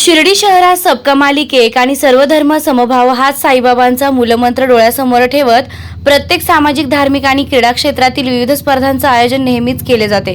शिर्डी शहरात सबकमाली केक आणि सर्वधर्म समभाव हाच साईबाबांचा मूलमंत्र डोळ्यासमोर ठेवत प्रत्येक सामाजिक धार्मिक आणि क्रीडा क्षेत्रातील विविध स्पर्धांचं आयोजन नेहमीच केले जाते.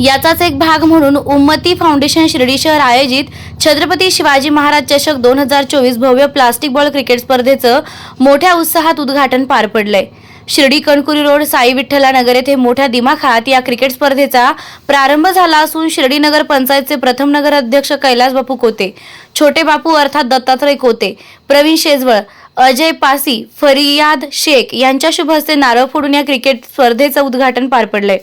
याचाच एक भाग म्हणून उम्मती फाउंडेशन शिर्डी शहर आयोजित छत्रपती शिवाजी महाराज चषक दोन हजार चोवीस भव्य प्लास्टिक बॉल क्रिकेट स्पर्धेचं मोठ्या उत्साहात उद्घाटन पार पडलंय. शिर्डी कणकुरी रोड साई विठ्ठला नगर येथे मोठ्या दिमाखात या क्रिकेट स्पर्धेचा प्रारंभ झाला असून शिर्डी नगर पंचायतचे प्रथम नगर अध्यक्ष कैलास बापू कोते छोटे बापू अर्थात दत्तात्रय कोते प्रवीण शेजवळ अजय पासी फरियाद शेख यांच्या शुभ हस्ते नारळ फोडून या क्रिकेट स्पर्धेचं उद्घाटन पार पडलंय.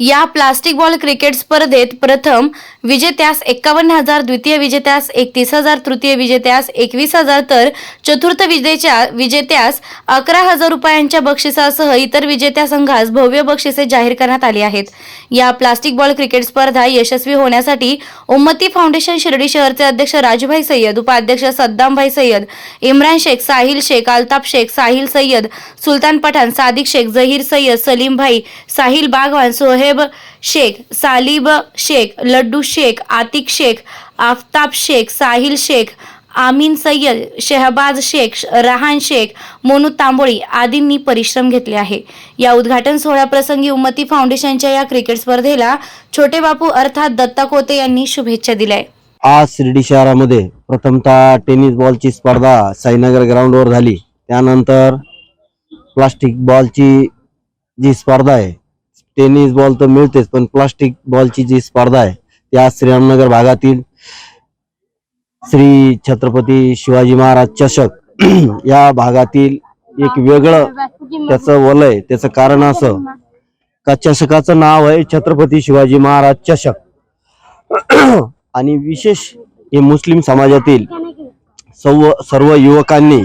या प्लास्टिक बॉल क्रिकेट स्पर्धेत प्रथम विजेत्यास एक्कावन्न हजार द्वितीय विजेत्यास एकतीस हजार तृतीय विजेत्यास एकवीस हजार तर चतुर्थ विजेच्या विजेत्यास अकरा हजार रुपयांच्या बक्षिसासह इतर विजेत्या संघास भव्य बक्षिसे जाहीर करण्यात आली आहेत. या प्लास्टिक बॉल क्रिकेट स्पर्धा यशस्वी होण्यासाठी उम्मती फाउंडेशन शिर्डी शहरचे अध्यक्ष राजूभाई सय्यद उपाध्यक्ष सद्दामभाई सय्यद इम्रान शेख साहिल शेख अल्ताफ शेख साहिल सय्यद सुलतान पठाण सादिक शेख जहीर सय्यद सलीम भाई साहिल बागवान सोहेब शेख सालिब शेख लड्डू शेख आतिक शेख आफताब शेख साहिल शेख आमीन सय्यद शहबाज शेख रहान शेख मोनू तांबोळी आदींनी परिश्रम घेतले आहे. या उद्घाटन सोहळ्याप्रसंगी उम्मती फाउंडेशनच्या या क्रिकेट स्पर्धेला छोटे बापू अर्थात दत्ता कोते यांनी शुभेच्छा दिल्या. आज शिर्डी शहरामध्ये प्रथमतः टेनिस बॉलची स्पर्धा साईनगर ग्राउंडवर झाली. त्यानंतर प्लास्टिक बॉलची जी स्पर्धा आहे टेनिस बॉल तर मिळतेच पण प्लास्टिक बॉलची जी स्पर्धा आहे ती आज श्रीरामनगर भागातील श्री छत्रपती शिवाजी महाराज चषक या भागातील एक वेगळं त्याचं वलय त्याचं कारण असं का चषकाचं नाव आहे छत्रपती शिवाजी महाराज चषक. आणि विशेष हे मुस्लिम समाजातील सर्व सर्व युवकांनी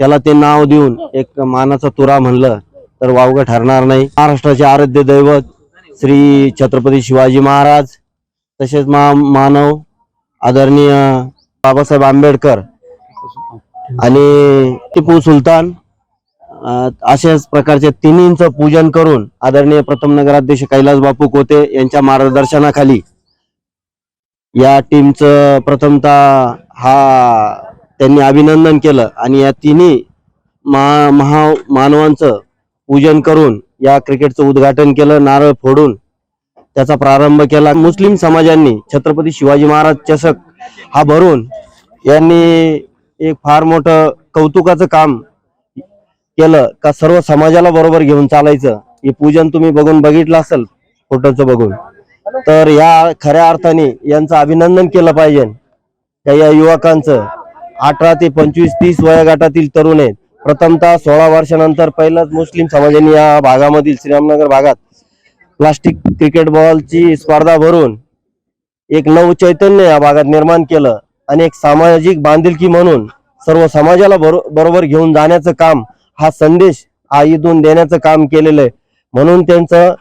त्याला ते नाव देऊन एक मानाचा तुरा म्हणलं तर वावगं ठरणार नाही. महाराष्ट्राचे आराध्य दैवत श्री छत्रपती शिवाजी महाराज तसेच मा मानव आदरणीय बाबासाहेब आंबेडकर आणि टिपू सुलतान अशाच प्रकारचे तिन्हींचं पूजन करून आदरणीय प्रथम नगराध्यक्ष कैलास बापू कोते यांच्या मार्गदर्शनाखाली या टीमचं प्रथमतः हा त्यांनी अभिनंदन केलं आणि या तिन्ही मा महा मानवांचं पूजन करून या क्रिकेटचं उद्घाटन केलं नारळ फोडून त्याचा प्रारंभ केला. मुस्लिम समाजांनी छत्रपती शिवाजी महाराज चषक हा भरून यांनी एक फार मोठं कौतुकाचं काम केलं का सर्व समाजाला बरोबर घेऊन चालायचं. हे पूजन तुम्ही बघून बघितलं असेल फोटोचं बघून. तर या खऱ्या अर्थाने यांचं अभिनंदन केलं पाहिजे. का या युवकांचं अठरा ते पंचवीस तीस वयोगटातील तरुण आहेत. प्रथमतः सोळा वर्षानंतर पहिलाच मुस्लिम समाजाने या भागामधील श्रीरामनगर भागात प्लास्टिक क्रिकेट बॉलची स्पर्धा भरून एक नव चैतन्य या भागात निर्माण केलं आणि एक सामाजिक बांधिलकी म्हणून सर्व समाजाला बरो बरोबर घेऊन जाण्याचं काम हा संदेश हा इथून देण्याचं काम केलेलं आहे. म्हणून त्यांचं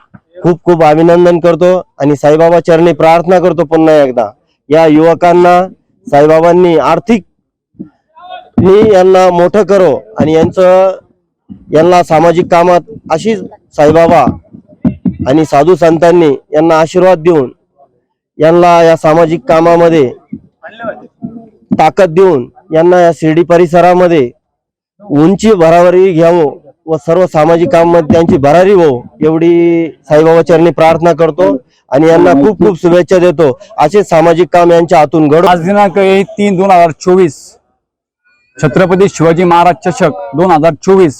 खूप खूप अभिनंदन करतो आणि साईबाबा चरणी प्रार्थना करतो पुन्हा एकदा. या युवकांना साईबाबांनी आर्थिक मी यांना मोठं करो आणि यांचं यांना सामाजिक कामात अशीच साईबाबा आणि साधू संतांनी यांना आशीर्वाद देऊन यांना या सामाजिक कामामध्ये ताकद देऊन यांना या शिर्डी परिसरामध्ये उंची भरावरी घ्यावं व सर्व सामाजिक कामामध्ये त्यांची भरारी हो एवढी साईबाबा चरणी प्रार्थना करतो आणि यांना खूप खूप शुभेच्छा देतो. असे सामाजिक काम यांच्या हातून घडो आज दिनांक तीन दोन हजार चोवीस. छत्रपती शिवाजी महाराज चषक दोन हजार चोवीस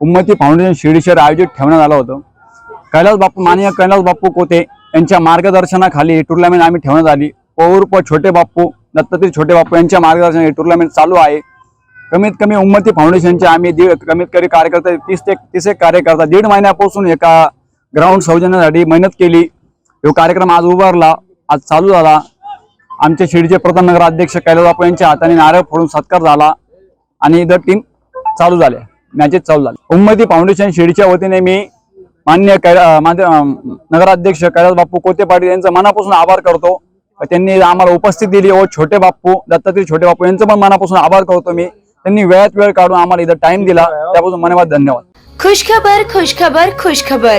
उम्मती फाउंडेशन शिर्डी शहर आयोजित ठेवण्यात आलं होतं. कैलास बापू माननीय कैलास बापू कोते यांच्या मार्गदर्शनाखाली ही टुर्नामेंट आम्ही ठेवण्यात आली. पौर्प छोटे बापू दत्तात्रय छोटे बापू यांच्या मार्गदर्शनाने ही टुर्नामेंट चालू आहे. कमीत कमी उम्मती फाउंडेशनचे आम्ही दीड कमीत कमी कार्यकर्ते तीस ते तीस एक कार्यकर्ता दीड महिन्यापासून एका ग्राउंड सौजन्यासाठी मेहनत केली. तो कार्यक्रम आज उभारला आज चालू झाला. आमचे शिर्डीचे प्रथम नगराध्यक्ष कैलास बापू यांच्या हाताने नारळ फोडून सत्कार झाला आणि द टीम चालू झाले. मॅचेस चालू झाले. उम्मती फाउंडेशन शिर्डीच्या वतीने मी मान्य कैला नगराध्यक्ष कैलासबापू कोते पाटील यांचा मनापासून आभार करतो. त्यांनी आम्हाला उपस्थित दिली. व छोटे बाप्पू दत्तात्रय छोटे बापू यांचं पण मनापासून आभार करतो मी. त्यांनी वेळात वेळ काढून आम्हाला इथं टाइम दिला. त्यापासून मनापासून धन्यवाद. खुशखबर खुशखबर खुशखबर.